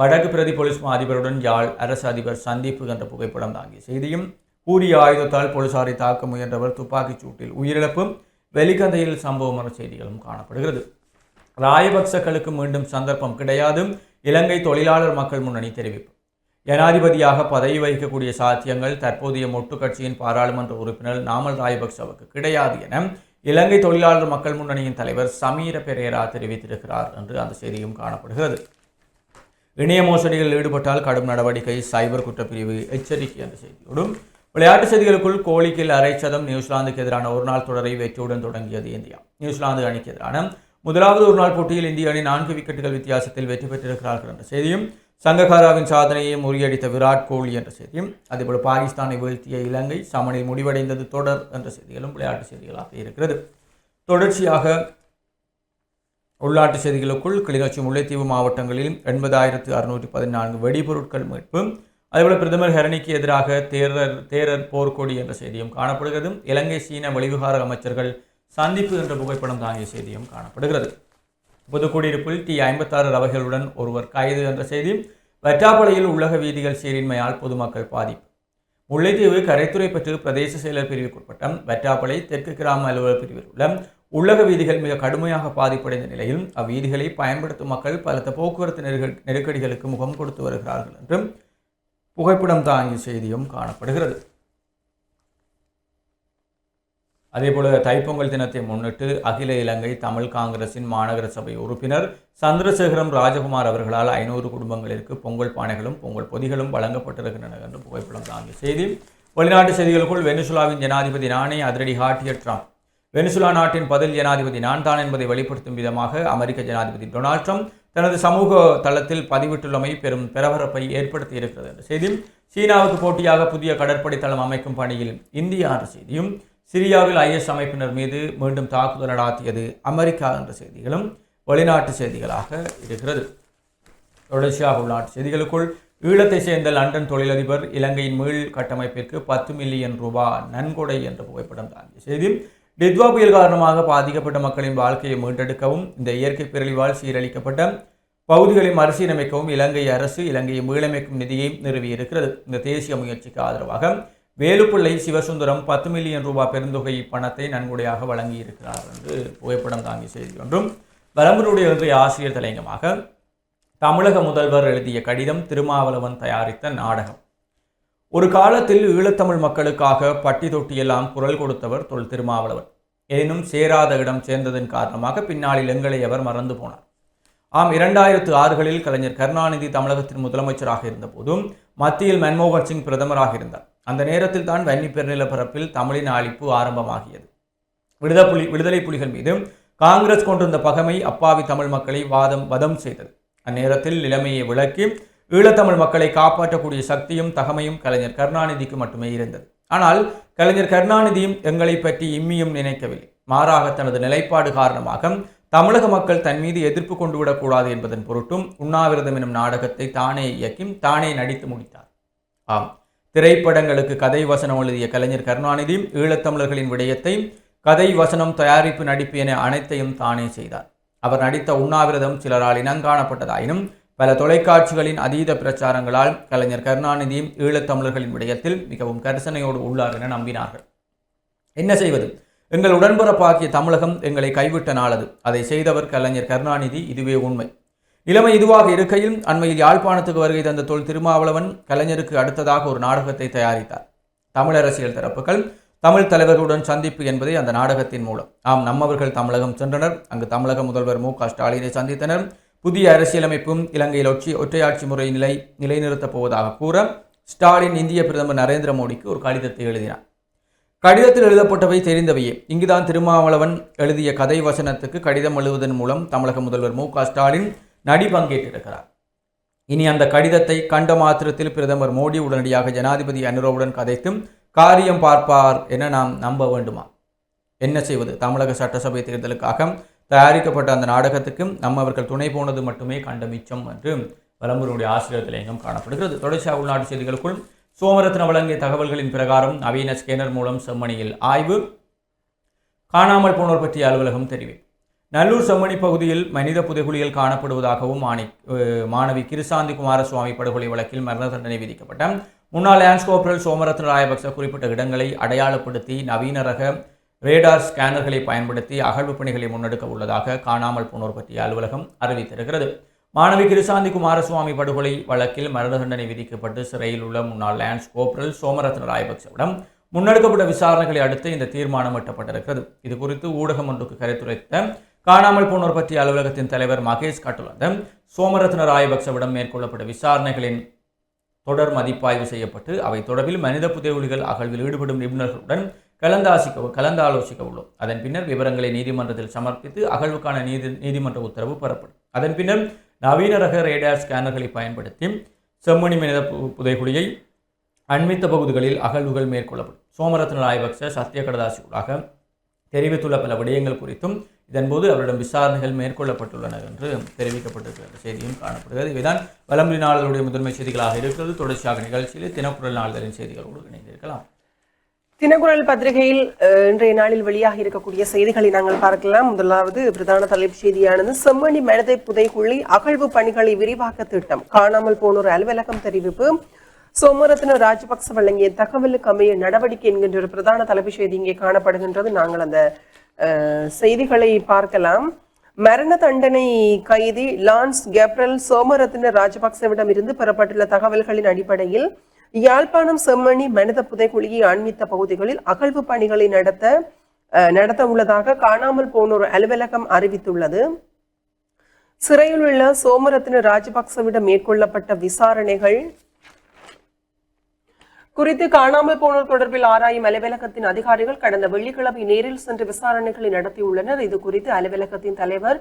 வடக்கு பிரதி போலீஸ் மா அதிபருடன் யாழ் அரசு அதிபர் சந்திப்பு என்ற புகைப்படம் தாங்கிய செய்தியும் கூறிய ஆயுதத்தால் போலீசாரை தாக்க முயன்றவர் துப்பாக்கிச் சூட்டில் உயிரிழப்பும் வெளிக்கந்தையில் சம்பவம் என்ற செய்திகளும் காணப்படுகிறது. ராயபக்சக்களுக்கு மீண்டும் சந்தர்ப்பம் கிடையாது இலங்கை தொழிலாளர் மக்கள் முன்னணி தெரிவிப்பு. ஜனாதிபதியாக பதவி வகிக்கக்கூடிய சாத்தியங்கள் தற்போதைய மொட்டு கட்சியின் பாராளுமன்ற உறுப்பினர் நாமல் ராயபக்சவுக்கு கிடையாது என இலங்கை தொழிலாளர் மக்கள் முன்னணியின் தலைவர் சமீர பெரேரா தெரிவித்திருக்கிறார் என்று அந்த செய்தியும் காணப்படுகிறது. இணைய மோசடிகளில் ஈடுபட்டால் கடும் நடவடிக்கை சைபர் குற்றப்பிரிவு எச்சரிக்கை என்ற செய்தியோடும் விளையாட்டு செய்திகளுக்குள் கோலிக்கில் அரை சதம் நியூசிலாந்துக்கு எதிரான ஒருநாள் தொடரை வெற்றியுடன் தொடங்கியது இந்தியா. நியூசிலாந்து அணிக்கு எதிரான முதலாவது ஒருநாள் போட்டியில் இந்திய அணி நான்கு விக்கெட்டுகள் வித்தியாசத்தில் வெற்றி பெற்றிருக்கிறார்கள் என்ற செய்தியும் சங்ககாராவின் சாதனையை முறியடித்த விராட் கோலி என்ற செய்தியும் அதேபோல் பாகிஸ்தானை வீழ்த்திய இலங்கை சமனில் முடிவடைந்தது தொடர் என்ற செய்திகளும் விளையாட்டு செய்திகளாக இருக்கிறது. தொடர்ச்சியாக உள்நாட்டு செய்திகளுக்குள் கிளிநொச்சி முல்லைத்தீவு மாவட்டங்களில் எண்பதாயிரத்து அறுநூற்றி பதினான்கு வெடிபொருட்கள் மீட்பு அதேபோல பிரதமர் ஹரணிக்கு எதிராக தேரர் தேரர் போர்க்கொடி என்ற செய்தியும் காணப்படுகிறது. இலங்கை சீன வெளிவிகார அமைச்சர்கள் சந்திப்பு என்ற புகைப்படம் தாங்கிய செய்தியும் காணப்படுகிறது. புதுக்குடியிருப்பில் டி ஐம்பத்தாறு ரவைகளுடன் ஒருவர் கைது என்ற செய்தி வெற்றாப்பளையில் உலக வீதிகள் சீரின்மையால் பொதுமக்கள் பாதிப்பு. முல்லைத்தீவு கரைத்துறை பற்று பிரதேச செயலர் பிரிவுக்குட்பட்ட வெற்றாப்பளை தெற்கு கிராம அலுவலர் பிரிவில் உள்ள உள்ளக வீதிகள் மிக கடுமையாக பாதிப்படைந்த நிலையில் அவ்வீதிகளை பயன்படுத்தும் மக்கள் பலத்த போக்குவரத்து நெருக்க நெருக்கடிகளுக்கு முகம் கொடுத்து வருகிறார்கள் என்றும் புகைப்படம் தாங்கிய செய்தியும் காணப்படுகிறது. அதேபோல தைப்பொங்கல் தினத்தை முன்னிட்டு அகில இலங்கை தமிழ் காங்கிரசின் மாநகர சபை உறுப்பினர் சந்திரசேகரம் ராஜகுமார் அவர்களால் ஐநூறு குடும்பங்களிற்கு பொங்கல் பானைகளும் பொங்கல் பொதிகளும் வழங்கப்பட்டிருக்கின்றன என்று புகைப்படம் தாங்கிய செய்தி. வெளிநாட்டு செய்திகளுக்குள் வெனிசுலாவின் ஜனாதிபதி நானே அதிரடி ஹாட்டிய ட்ரம்ப் வெனிசுலா நாட்டின் பதில் ஜனாதிபதி நான் தான் என்பதை வெளிப்படுத்தும் விதமாக அமெரிக்க ஜனாதிபதி டொனால்ட் ட்ரம்ப் தனது சமூக தளத்தில் பதிவிட்டுள்ளமை பெரும் பரபரப்பை ஏற்படுத்தி இருக்கிறது என்ற செய்தியும் சீனாவுக்கு போட்டியாக புதிய கடற்படை தளம் அமைக்கும் பணியில் இந்தியா என்ற செய்தியும் சிரியாவில் ஐஎஸ் அமைப்பினர் மீது மீண்டும் தாக்குதல் நடாத்தியது அமெரிக்கா என்ற செய்திகளும் வெளிநாட்டு செய்திகளாக இருக்கிறது. தொடர்ச்சியாக உள்நாட்டு செய்திகளுக்குள் ஈழத்தை சேர்ந்த லண்டன் தொழிலதிபர் இலங்கையின் மீள் கட்டமைப்பிற்கு பத்து மில்லியன் ரூபாய் நன்கொடை என்ற புகைப்படம் தாங்கிய செய்தி டித்வா புயல் காரணமாக பாதிக்கப்பட்ட மக்களின் வாழ்க்கையை மீட்டெடுக்கவும் இந்த இயற்கை பேரழிவால் சீரழிக்கப்பட்ட பகுதிகளை மறுசீரமைக்கவும் இலங்கை அரசு இலங்கையை மீளமைக்கும் நிதியை நிறுவியிருக்கிறது. இந்த தேசிய முயற்சிக்கு ஆதரவாக வேலுப்பிள்ளை சிவசுந்தரம் பத்து மில்லியன் ரூபாய் பெருந்தொகை பணத்தை நன்கொடையாக வழங்கியிருக்கிறார் என்று புகைப்படம் தாங்கிய செய்தி ஒன்றும். பலம்புருடைய இன்றைய ஆசிரியர் தலையங்கமாக தமிழக முதல்வர் எழுதிய கடிதம் திருமாவளவன் தயாரித்த நாடகம். ஒரு காலத்தில் ஈழத்தமிழ் மக்களுக்காக பட்டி தொட்டியெல்லாம் குரல் கொடுத்தவர் தொல் திருமாவளவர் எனினும் சேராத இடம் சேர்ந்ததன் காரணமாக பின்னாளில் எங்களை அவர் மறந்து போனார். ஆம் இரண்டாயிரத்து ஆறுகளில் கலைஞர் கருணாநிதி தமிழகத்தின் முதலமைச்சராக இருந்தபோதும் மத்தியில் மன்மோகன் சிங் பிரதமராக இருந்தார். அந்த நேரத்தில் தான் வன்னி பெருநிலப்பரப்பில் தமிழின் அழிப்பு ஆரம்பமாகியது. விடுதலை புலி விடுதலை புலிகள் மீது காங்கிரஸ் கொண்டிருந்த பகமை அப்பாவி தமிழ் மக்களை வாதம் வதம் செய்தது. அந்நேரத்தில் நிலைமையை விளக்கி ஈழத்தமிழ் மக்களை காப்பாற்றக்கூடிய சக்தியும் தகமையும் கலைஞர் கருணாநிதிக்கு மட்டுமே இருந்தது. ஆனால் கலைஞர் கருணாநிதியும் எங்களை பற்றி இம்மியும் நினைக்கவில்லை. மாறாக தனது நிலைப்பாடு காரணமாக தமிழக மக்கள் தன் மீது எதிர்ப்பு கொண்டு விடக்கூடாது என்பதன் பொருட்டும் உண்ணாவிரதம் எனும் நாடகத்தை தானே இயக்கி தானே நடித்து முடித்தார். ஆம். திரைப்படங்களுக்கு கதை வசனம் எழுதிய கலைஞர் கருணாநிதி ஈழத்தமிழர்களின் விடயத்தை கதை வசனம் தயாரிப்பு நடிப்பு என அனைத்தையும் தானே செய்தார். அவர் நடித்த உண்ணாவிரதம் சிலரால் இனங்காணப்பட்டதாயினும் பல தொலைக்காட்சிகளின் அதீத பிரச்சாரங்களால் கலைஞர் கருணாநிதி ஈழத்தமிழர்களின் விடயத்தில் மிகவும் கரிசனையோடு உள்ளார் என நம்பினார்கள். என்ன செய்வது? எங்கள் உடன்பிறப்பாக்கிய தமிழகம் எங்களை கைவிட்ட நாளது. அதை செய்தவர் கலைஞர் கருணாநிதி இதுவே உண்மை. நிலைமை இதுவாக இருக்கையில் அண்மையில் யாழ்ப்பாணத்துக்கு வருகை தந்த தொல் திருமாவளவன் கலைஞருக்கு அடுத்ததாக ஒரு நாடகத்தை தயாரித்தார். தமிழ் அரசியல் தரப்புகள் தமிழ் தலைவர்களுடன் சந்திப்பு என்பதே அந்த நாடகத்தின் மூலம். ஆம் நம்மவர்கள் தமிழகம் சென்றனர். அங்கு தமிழக முதல்வர் மு க ஸ்டாலினை சந்தித்தனர். புதிய அரசியலமைப்பும் இலங்கையில் ஒற்றி ஒற்றையாட்சி முறை நிலை நிலைநிறுத்தப் போவதாக கூற ஸ்டாலின் இந்திய பிரதமர் நரேந்திர மோடிக்கு ஒரு கடிதத்தை எழுதினார். கடிதத்தில் எழுதப்பட்டவை தெரிந்தவையே. இங்குதான் திருமாவளவன் எழுதிய கதை வசனத்துக்கு கடிதம் எழுதுவதன் மூலம் தமிழக முதல்வர் மு. க. ஸ்டாலின் நடி பங்கேற்றிருக்கிறார். இனி அந்த கடிதத்தை கண்ட மாத்திரத்தில் பிரதமர் மோடி உடனடியாக ஜனாதிபதி அனுரவுடன் கதைத்தும் காரியம் பார்ப்பார் என நாம் நம்ப வேண்டுமா? என்ன செய்வது? தமிழக சட்டசபை தேர்தலுக்காக தயாரிக்கப்பட்ட அந்த நாடகத்துக்கு நம்ம அவர்கள் துணை போனது மட்டுமே கண்ட மிச்சம் என்று வலம்புருடைய ஆசிரியர் எங்கும் காணப்படுகிறது. தொடர்ச்சியாக உள்நாட்டு செய்திகளுக்குள் சோமரத்ன வழங்கிய தகவல்களின் பிரகாரம் நவீன ஸ்கேனர் மூலம் செம்மணியில் ஆய்வு. காணாமல் போனோர் பற்றிய அலுவலகம் தெரிவிப்பு நல்லூர் செம்மணி பகுதியில் மனித புதைகுழிகள் காணப்படுவதாகவும் மாணி மாணவி கிருசாந்தி குமாரசுவாமி படுகொலை வழக்கில் மரண தண்டனை விதிக்கப்பட்ட முன்னாள் லான்ஸ் கோப்ரல் சோமரத்ன ராயபக்ச குறிப்பிட்ட இடங்களை அடையாளப்படுத்தி நவீன ரக ரேடார் ஸ்கேனர்களை பயன்படுத்தி அகழ்வு பணிகளை முன்னெடுக்க உள்ளதாக காணாமல் போனோர் பற்றிய அலுவலகம் அறிவித்திருக்கிறது. மாணவி கிருசாந்தி குமாரசுவாமி படுகொலை வழக்கில் மரண தண்டனை விதிக்கப்பட்டு சிறையில் உள்ள முன்னாள் லேண்ட்ஸ் கோப்ரல் சோமரத்ன ராயபக்சவிடம் முன்னெடுக்கப்பட்ட விசாரணைகளை அடுத்து இந்த தீர்மானம் எட்டப்பட்டிருக்கிறது. இது குறித்து ஊடகம் ஒன்றுக்கு கருத்துரைத்த காணாமல் போனோர் பற்றிய அலுவலகத்தின் தலைவர் மகேஷ் கட்டுலந்தம் சோமரத்ன ராயபக்சவிடம் மேற்கொள்ளப்பட்ட விசாரணைகளின் தொடர் மதிப்பாய்வு செய்யப்பட்டு அவை தொடர்பில் மனித புதைகுழிகள் அகழ்வில் ஈடுபடும் நிபுணர்களுடன் கலந்தாசிக்க கலந்தாலோசிக்க உள்ளோம் அதன் பின்னர் விவரங்களை நீதிமன்றத்தில் சமர்ப்பித்து அகழ்வுக்கான நீதி நீதிமன்ற உத்தரவு பெறப்படும். அதன் பின்னர் நவீன ரக ரேடார் ஸ்கேனர்களை பயன்படுத்தி செம்மணி மனித பு- புதைகுழியை அண்மித்த பகுதிகளில் அகழ்வுகள் மேற்கொள்ளப்படும். சோமரத்ன ராயபக்ச சத்திய கடதாசிகளாக தெரிவித்துள்ள பல விடயங்கள் குறித்தும் இதன்போது அவரிடம் விசாரணைகள் மேற்கொள்ளப்பட்டுள்ளன என்று தெரிவிக்கப்பட்டிருக்கிற செய்தியும் காணப்படுகிறது. இவைதான் வலம்புரி நாளினுடைய முதன்மை செய்திகளாக இருக்கிறது. தொடர்ச்சியாக நிகழ்ச்சியில் தினக்குரல் நாளிதழின் செய்திகளோடு இணைந்திருக்கலாம். தினக்குரல் பத்திரிகையில் அஹ், இன்றைய நாளில் வெளியாக இருக்கக்கூடிய செய்திகளை நாங்கள் பார்க்கலாம். முதலாவது பிரதான தலைப்பு செய்தியானது செம்மணி மனதை புதைகுள்ளி அகழ்வு பணிகளை விரிவாக்க திட்டம். காணாமல் போனோர் அலுவலகம் தெரிவிப்பு. சோமரத்ன ராஜபக்ச வழங்கிய தகவலுக்கு அமைய நடவடிக்கை என்கின்ற ஒரு பிரதான தலைப்புச் செய்தி இங்கே காணப்படுகின்றது. நாங்கள் அந்த செய்திகளை பார்க்கலாம். மரண தண்டனை கைதி லான்ஸ் கேப்ரல் சோமரத்ன ராஜபக்சவிடம் இருந்து பெறப்பட்டுள்ள தகவல்களின் அடிப்படையில் யாழ்ப்பாணம் செம்மணி மனித புதைக்குழியை அண்மித்த பகுதிகளில் அகழ்வு பணிகளை நடத்த நடத்த உள்ளதாக காணாமல் போனோர் அலுவலகம் அறிவித்துள்ளது. சிறையில் உள்ள சோமரத்ன ராஜபக்சவிடம் மேற்கொள்ளப்பட்ட விசாரணைகள். குறித்து காணாமல் போனோர் தொடர்பில் ஆராயும் அலுவலகத்தின் அதிகாரிகள் கடந்த வெள்ளிக்கிழமை நேரில் சென்று விசாரணைகளை நடத்தியுள்ளனர். இது குறித்து அலுவலகத்தின் தலைவர்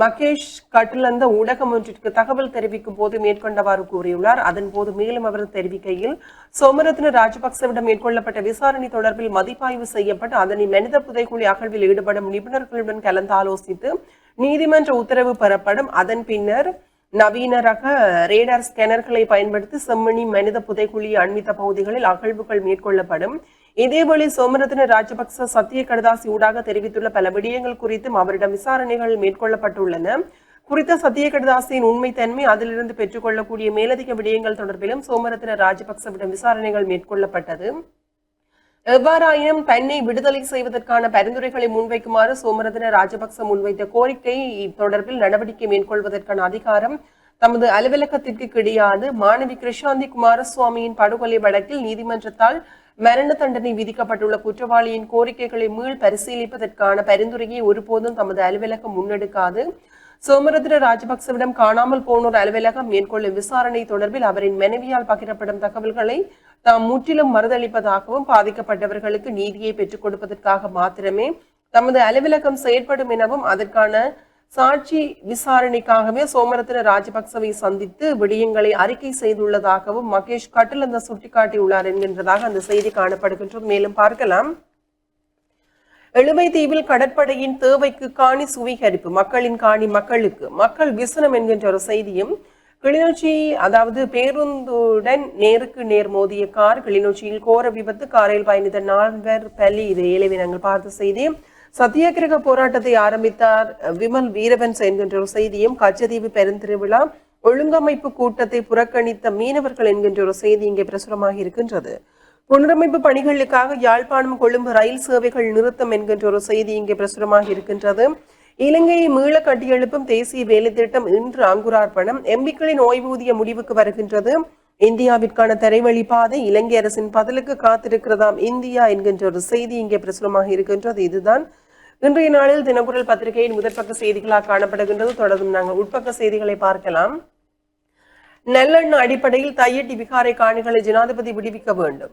மகேஷ் கட்டிலந்த ஊடகம் ஒன்றிற்கு தகவல் தெரிவிக்கும் போது மேற்கொண்டவாறு கூறியுள்ளார். அதன் போது மேலும் அவர் தெரிவிக்கையில் சோமரத்ன ராஜபக்சவிடம் மேற்கொள்ளப்பட்ட விசாரணை தொடர்பில் மதிப்பாய்வு செய்யப்பட்டு அதனை மனித புதைக்குழி அகழ்வில் ஈடுபடும் நிபுணர்களுடன் கலந்தாலோசித்து நீதிமன்ற உத்தரவு பெறப்படும். அதன் பின்னர் நவீன ரக ரேடார் ஸ்கேனர்களை பயன்படுத்தி செம்மணி மனித புதைக்குழி அண்மித்த பகுதிகளில் அகழ்வுகள் மேற்கொள்ளப்படும். இதேவேளை சோமரத்ன ராஜபக்ச சத்திய கடதாசி ஊடாக தெரிவித்துள்ள பல விடயங்கள் குறித்தும் அவரிடம் விசாரணைகள் மேற்கொள்ளப்பட்டுள்ளன. குறித்த சத்திய கடதாசியின் உண்மைத்தன்மை அதிலிருந்து பெற்றுக்கொள்ளக்கூடிய மேலதிக விடயங்கள் தொடர்பிலும் சோமரத்ன ராஜபக்சவிடம் விசாரணைகள் மேற்கொள்ளப்பட்டது. எவ்வாறாயினும் தன்னை விடுதலை செய்வதற்கான பரிந்துரைகளை முன்வைக்குமாறு சோமரத்ன ராஜபக்ச முன்வைத்த கோரிக்கை தொடர்பில் நடவடிக்கை மேற்கொள்வதற்கான அதிகாரம் தமது அலுவலகத்திற்கு கிடையாது. மாணவி கிருஷாந்தி குமாரசுவாமியின் படுகொலை வழக்கில் நீதிமன்றத்தால் மரண தண்டனை விதிக்கப்பட்டுள்ள குற்றவாளியின் கோரிக்கைகளை மீள் பரிசீலிப்பதற்கான பரிந்துரையை ஒருபோதும் தமது அலுவலகம் முன்னெடுக்காது. சோமரத்ர ராஜபக்சவிடம் காணாமல் போனோர் அலுவலகம் மேற்கொள்ளும் விசாரணை தொடர்பில் அவரின் மனைவியால் பகிரப்படும் தகவல்களை தாம் முற்றிலும் மறுதளிப்பதாகவும் பாதிக்கப்பட்டவர்களுக்கு நீதியை பெற்றுக் கொடுப்பதற்காக மாத்திரமே தமது அலுவலகம் செயற்படும் எனவும் அதற்கான சாட்சி விசாரணைக்காகவே சோமரத்ன ராஜபக்சவை சந்தித்து விடயங்களை அறிக்கை செய்துள்ளதாகவும் மகேஷ் கட்டில் அந்த சுட்டிக்காட்டியுள்ளார் என்கின்றதாக அந்த செய்தி காணப்படுகின்றது. மேலும் பார்க்கலாம். எழுமை தீவில் கடற்படையின் தேவைக்கு காணி சுவீகரிப்பு மக்களின் காணி மக்களுக்கு மக்கள் விசனம் என்கின்ற ஒரு செய்தியும் கிளிநொச்சி அதாவது பேருந்துடன் நேருக்கு நேர் மோதிய கார் கிளிநொச்சியில் கோர விபத்து காரில் பயணித்த நால்வர் பள்ளி இது ஏழை நாங்கள் பார்த்த செய்தி. சத்தியாகிரக போராட்டத்தை ஆரம்பித்தார் விமல் வீரவன்ஸ் என்கின்ற ஒரு செய்தியும் கச்சதீவு பெருந்திருவிழா ஒழுங்கமைப்பு கூட்டத்தை புறக்கணித்த மீனவர்கள் என்கின்ற ஒரு செய்தி இங்கே பிரசுரமாக இருக்கின்றது. புனரமைப்பு பணிகளுக்காக யாழ்ப்பாணம் கொழும்பு ரயில் சேவைகள் நிறுத்தம் என்கின்ற ஒரு செய்தி இங்கே பிரசுரமாக இருக்கின்றது. இலங்கையை மீள கட்டியெழுப்பும் தேசிய வேலை திட்டம் இன்று அங்குரார்ப்பணம் எம்பிக்களின் ஓய்வூதிய முடிவுக்கு வருகின்றது. இந்தியாவிற்கான தரைவழி பாதை இலங்கை அரசின் பதிலுக்கு காத்திருக்கிறதாம் இந்தியா என்கின்ற ஒரு செய்தி இங்கே பிரசுரமாக இருக்கின்றது. இதுதான் இன்றைய நாளில் தினக்குரல் பத்திரிகையின் முதற்பக்க செய்திகளாக காணப்படுகின்றது. தொடர்ந்தும் நாங்கள் உட்பக்க செய்திகளை பார்க்கலாம். நல்லெண்ண அடிப்படையில் தையட்டி விகாரை காணிகளை ஜனாதிபதி விடுவிக்க வேண்டும்.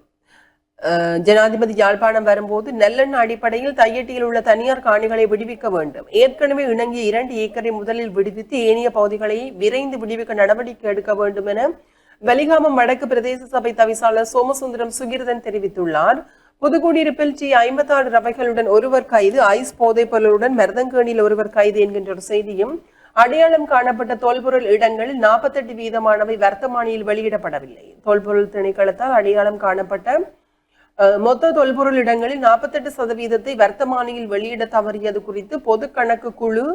ஜனாதிபதி யாழ்ப்பாணம் வரும்போது நல்லெண்ண அடிப்படையில் தையட்டியில் உள்ள தனியார் காணிகளை விடுவிக்க வேண்டும். ஏற்கனவே இணங்கிய இரண்டு ஏக்கரை முதலில் விடுவித்து ஏனைய பகுதிகளை விரைந்து விடுவிக்க நடவடிக்கை எடுக்க வேண்டும் என வலிகாமம் வடக்கு பிரதேச சபை தவிசாளர் சோமசுந்தரம் சுகிர்தன் தெரிவித்துள்ளார். புதுக்குடியிருப்பில் டி ஐம்பத்தாறு ரவைகளுடன் ஒருவர் கைது ஐஸ் போதைப் பொருளுடன் மருதங்கேணியில் ஒருவர் கைது என்கின்ற ஒரு செய்தியும் அடையாளம் காணப்பட்ட தொல்பொருள் இடங்களில் நாற்பத்தெட்டு வீதமானவை வர்த்தமானியில் வெளியிடப்படவில்லை. தொல்பொருள் திணைக்களத்தால் அடையாளம் காணப்பட்ட மொத்த தொல்பொருள் இடங்களில் நாற்பத்தெட்டு சதவீதத்தை வர்த்தமானியில் வெளியிட தவறியது குறித்து பொது கணக்கு குழு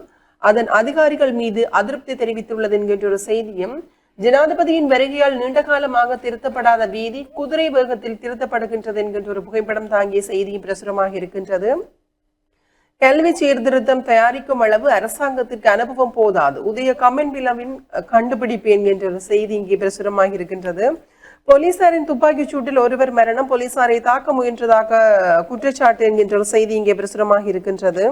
அதன் அதிகாரிகள் மீது அதிருப்தி தெரிவித்துள்ளது என்கின்ற ஒரு செய்தியும் ஜனாதிபதியின் வருகையால் நீண்ட காலமாக திருத்தப்படாத வீதி குதிரை வேகத்தில் திருத்தப்படுகின்றது என்கின்ற ஒரு புகைப்படம் தாங்கிய செய்தியும் பிரசுரமாக இருக்கின்றது. கல்வி சீர்திருத்தம் தயாரிக்கும் அளவு அரசாங்கத்திற்கு அனுபவம் போதாது. உதய கமெண்ட் விழாவின் கண்டுபிடிப்பேன் என்ற ஒரு செய்தி இங்கே பிரசுரமாக இருக்கின்றது. போலீசாரின் துப்பாக்கிச் சூட்டில் ஒருவர் மரணம் போலீசாரை தாக்க முயன்றதாக குற்றச்சாட்டு என்கின்ற ஒரு செய்தி இங்கே பிரசுரமாக இருக்கின்றது.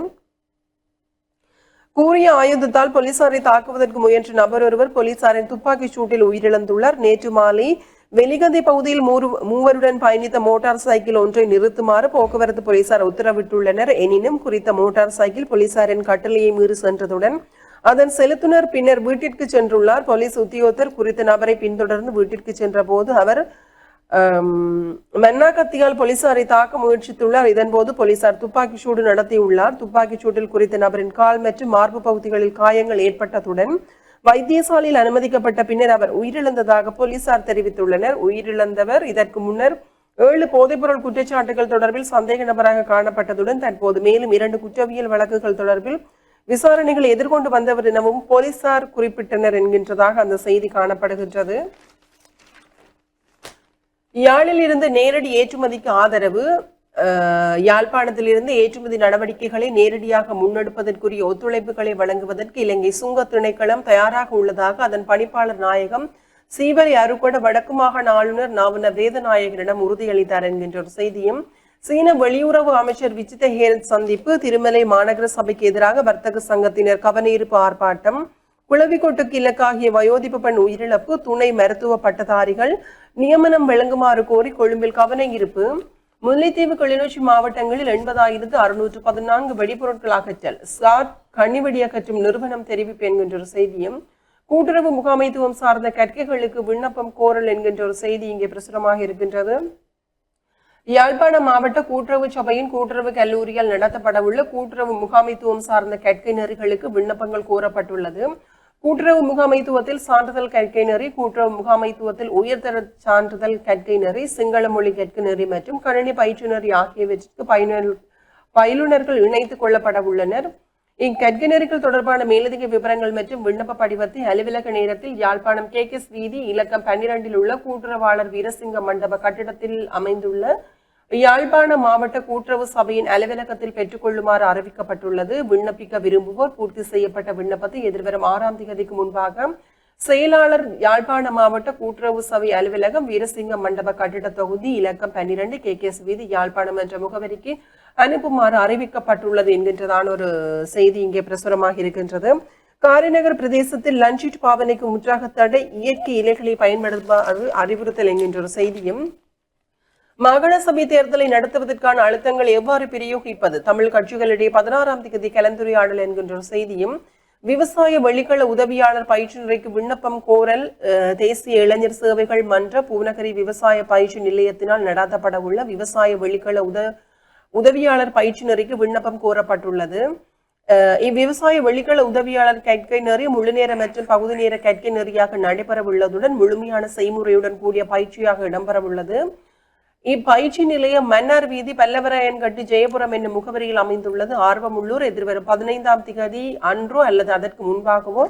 கூறிய ஆயுதத்தால் போலீசாரை தாக்குவதற்கு முயன்ற நபர் ஒருவர் போலீசாரின் துப்பாக்கிச் சூட்டில் உயிரிழந்துள்ளார். நேற்று மாலை வெலிகந்தை பகுதியில் மூவருடன் பயணித்த மோட்டார் சைக்கிள் ஒன்றை நிறுத்துமாறு போக்குவரத்து போலீசார் உத்தரவிட்டுள்ளனர். எனினும் குறித்த மோட்டார் சைக்கிள் போலீசாரின் கட்டளையை மீறி சென்றதுடன் அதன் செலுத்துனர் பின்னர் வீட்டிற்கு சென்றுள்ளார். போலீஸ் உத்தியோகத்தர் குறித்த நபரை பின்தொடர்ந்து வீட்டிற்கு சென்ற போது அவர் மென்னாக்கத்தியால் கத்தியால் போலீசாரை தாக்க முயற்சித்துள்ளார். இதன்போது போலீசார் துப்பாக்கி சூடு நடத்தியுள்ளார். துப்பாக்கி சூட்டில் குறித்த நபரின் கால் மற்றும் மார்பு பகுதிகளில் காயங்கள் ஏற்பட்டதுடன் வைத்தியசாலையில் அனுமதிக்கப்பட்ட பின்னர் அவர் உயிரிழந்ததாக போலீசார் தெரிவித்துள்ளனர். உயிரிழந்தவர் இதற்கு முன்னர் ஏழு போதைப்பொருள் குற்றச்சாட்டுகள் தொடர்பில் சந்தேக நபராக காணப்பட்டதுடன் தற்போது மேலும் இரண்டு குற்றவியல் வழக்குகள் தொடர்பில் விசாரணைகளை எதிர்கொண்டு வந்தவர் எனவும் போலீசார் குறிப்பிட்டனர் என்கின்றதாக அந்த செய்தி காணப்படுகின்றது. யாழில் இருந்து நேரடி ஏற்றுமதிக்கு ஆதரவு யாழ்ப்பாணத்திலிருந்து ஏற்றுமதி நடவடிக்கைகளை நேரடியாக முன்னெடுப்பதற்குரிய ஒத்துழைப்புகளை வழங்குவதற்கு இலங்கை சுங்க திணைக்களம் தயாராக உள்ளதாக அதன் பணிப்பாளர் நாயகம் சீவரி அருகொட வடக்கு மாகாண ஆளுநர் நாவன வேதநாயகரிடம் உறுதியளித்தார் என்கின்ற ஒரு செய்தியும் சீன வெளியுறவு அமைச்சர் விஜித ஹேரத் சந்திப்பு திருமலை மாநகர சபைக்கு எதிராக வர்த்தக சங்கத்தினர் கவனஈர்ப்பு ஆர்ப்பாட்டம் குளவிக்கொட்டுக்கு இலக்காகிய வயோதிப பெண் உயிரிழப்பு துணை மருத்துவ பட்டதாரிகள் நியமனம் வழங்குமாறு கோரி கொழும்பில் கவன இருப்பு முல்லைத்தீவு கிளிநொச்சி மாவட்டங்களில் எண்பதாயிரத்து அறுநூற்று பதினான்கு வெடிபொருட்கள் அகற்றல் சார் கண்ணிவெடி அகற்றும் நிறுவனம் தெரிவிப்பு என்கின்ற ஒரு செய்தியும் கூட்டுறவு முகாமைத்துவம் சார்ந்த கற்கைகளுக்கு விண்ணப்பம் கோரல் என்கின்ற ஒரு செய்தி இங்கே பிரசுரமாக இருக்கின்றது. யாழ்ப்பாண மாவட்ட கூட்டுறவு சபையின் கூட்டுறவு கல்லூரியால் நடத்தப்படவுள்ள கூட்டுறவு முகாமைத்துவம் சார்ந்த கற்கைநெறிகளுக்கு விண்ணப்பங்கள் கோரப்பட்டுள்ளது. கூட்டுறவு முகாமைத்துவத்தில் சான்றிதழ் கற்கை நெறி கூட்டுறவு முகாமைத்துவத்தில் உயர்தர சான்றிதழ் கற்கை நெறி சிங்கள மொழி கற்கை நெறி மற்றும் கணினி பயிற்று நெறி ஆகியவற்றிற்கு பயனர் பயிலுநர்கள் இணைத்துக் கொள்ளப்பட உள்ளனர் இக்கற்கை நெறிகள் தொடர்பான மேலதிக விவரங்கள் மற்றும் விண்ணப்ப படிவத்தை அலுவலக நேரத்தில் யாழ்ப்பாணம் கே வீதி இலக்கம் பன்னிரண்டில் உள்ள கூட்டுறவாளர் வீரசிங்க மண்டப கட்டிடத்தில் அமைந்துள்ள யாழ்ப்பாண மாவட்ட கூட்டுறவு சபையின் அலுவலகத்தில் பெற்றுக்கொள்ளுமாறு அறிவிக்கப்பட்டுள்ளது. விண்ணப்பிக்க விரும்புவோர் பூர்த்தி செய்யப்பட்ட விண்ணப்பத்தை எதிர்வரும் ஆறாம் தேதிக்கு முன்பாக செயலாளர் யாழ்ப்பாண மாவட்ட கூட்டுறவு சபை அலுவலகம் வீரசிங்க மண்டப கட்டிட தொகுதி இலக்கம் பன்னிரண்டு கே கே வீதி யாழ்ப்பாணம் என்ற முகவரிக்கு அனுப்புமாறு அறிவிக்கப்பட்டுள்ளது என்கின்றதான ஒரு செய்தி இங்கே பிரசுரமாக இருக்கின்றது. காரிநகர் பிரதேசத்தில் லஞ்சிட் பாவனைக்கு முற்றாக தடை இயற்கை இலைகளை பயன்படுத்துமாறு அறிவுறுத்தல் என்கின்ற ஒரு செய்தியும் மாகாண சபை தேர்தலை நடத்துவதற்கான அழுத்தங்கள் எவ்வாறு பிரயோகிப்பது? தமிழ் கட்சிகளிடையே பதினாறாம் தேதி கலந்துரையாடல் என்கின்ற ஒரு செய்தியும் விவசாய வெளிக்கள உதவியாளர் பயிற்சி நிலைக்கு விண்ணப்பம் கோரல் தேசிய இளைஞர் சேவைகள் மன்ற பூநகரி விவசாய பயிற்சி நிலையத்தினால் நடாத்தப்பட உள்ள விவசாய வெளிக்கள உத உதவியாளர் பயிற்சி நெறிக்கு விண்ணப்பம் கோரப்பட்டுள்ளது. இவ்விவசாய வெளிக்கள உதவியாளர் கற்கை நெறி முழுநேர மற்றும் பகுதி நேர கற்கை நெறியாக நடைபெறவுள்ளதுடன் முழுமையான செய்முறையுடன் கூடிய பயிற்சியாக இடம்பெறவுள்ளது. இப்பயிற்சி நிலையம் மன்னார் வீதி பல்லவராயன்கட்டு ஜெயபுரம் என்னும் முகவரியில் அமைந்துள்ளது. ஆர்வமுள்ளூர் எதிர்வரும் பதினைந்தாம் திகதி அன்றோ அல்லது அதற்கு முன்பாகவோ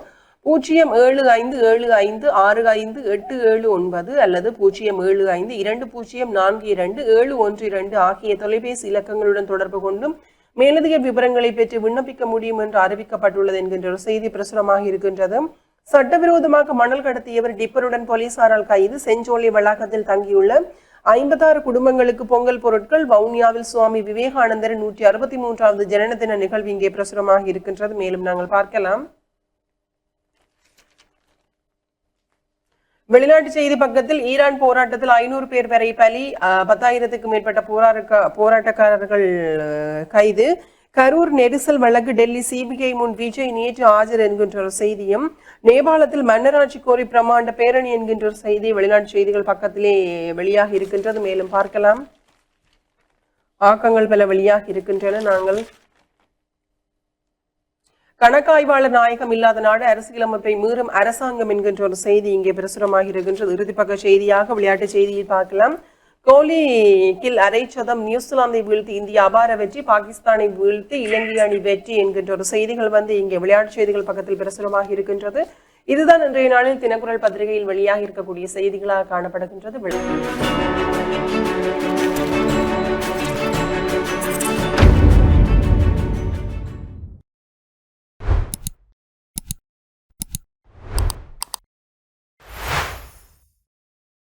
பூஜ்ஜியம் ஏழு ஐந்து ஏழு ஐந்து ஆறு ஐந்து எட்டு ஏழு ஒன்பது அல்லது பூஜ்ஜியம் ஏழு ஐந்து இரண்டு பூஜ்ஜியம் நான்கு இரண்டு ஏழு ஒன்று இரண்டு ஆகிய தொலைபேசி இலக்கங்களுடன் தொடர்பு கொண்டும் மேலதிக விவரங்களை பெற்று விண்ணப்பிக்க முடியும் என்று அறிவிக்கப்பட்டுள்ளது என்கின்ற ஒரு செய்தி பிரசுரமாக இருக்கின்றது. சட்டவிரோதமாக மணல் கடத்தியவர் டிப்பருடன் போலீசாரால் கைது. செஞ்சோலை வளாகத்தில் தங்கியுள்ள ஐம்பத்தாறு குடும்பங்களுக்கு பொங்கல் பொருட்கள் வவுனியாவில் சுவாமி விவேகானந்தரின் நூற்றி அறுபத்தி மூன்றாவது ஜனன தின நிகழ்வு இங்கே பிரசுரமாக இருக்கின்றது. மேலும் நாங்கள் பார்க்கலாம். வெளிநாட்டு செய்தி பக்கத்தில் ஈரான் போராட்டத்தில் ஐநூறு பேர் வரை பலி பத்தாயிரத்துக்கு மேற்பட்ட போராட்ட போராட்டக்காரர்கள் அஹ், கைது. கரூர் நெரிசல் வழக்கு டெல்லி சிபிஐ முன் விஜய் நேற்று ஆஜர் என்கின்ற ஒரு செய்தியும் நேபாளத்தில் மன்னராட்சி கோரி பிரமாண்ட பேரணி என்கின்ற ஒரு செய்தி வெளிநாட்டு செய்திகள் பக்கத்திலே வெளியாக இருக்கின்றது. மேலும் பார்க்கலாம். ஆக்கங்கள் பல வெளியாக இருக்கின்றன. நாங்கள் கணக்காய்வாளர் நாயகம் இல்லாத நாடு அரசியலமைப்பை மீறும் அரசாங்கம் என்கின்ற ஒரு செய்தி இங்கே பிரசுரமாக இருக்கின்றது. இறுதிப்பக்க செய்தியாக விளையாட்டு செய்தியை பார்க்கலாம். கோலி கில் அரை சதம் நியூசிலாந்தை வீழ்த்தி இந்தியா அபார வெற்றி பாகிஸ்தானை வீழ்த்தி இலங்கை அணி வெற்றி என்கின்ற ஒரு செய்திகள் வந்து இங்கே விளையாட்டு செய்திகள் பக்கத்தில் பிரசுரமாக இருக்கின்றது. இதுதான் இன்றைய நாளில் தினக்குரல் பத்திரிகையில் வெளியாக இருக்கக்கூடிய செய்திகளாக காணப்படுகின்றது.